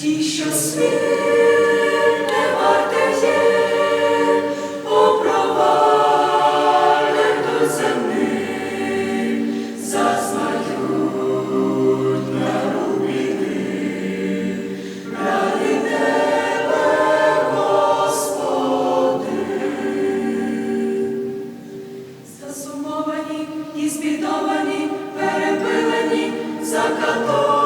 ті, що не варте є, опровали до земли, зазнають на рубіни, ради тебе, Господи, засумовані і збідовані, перепилені, закатовані.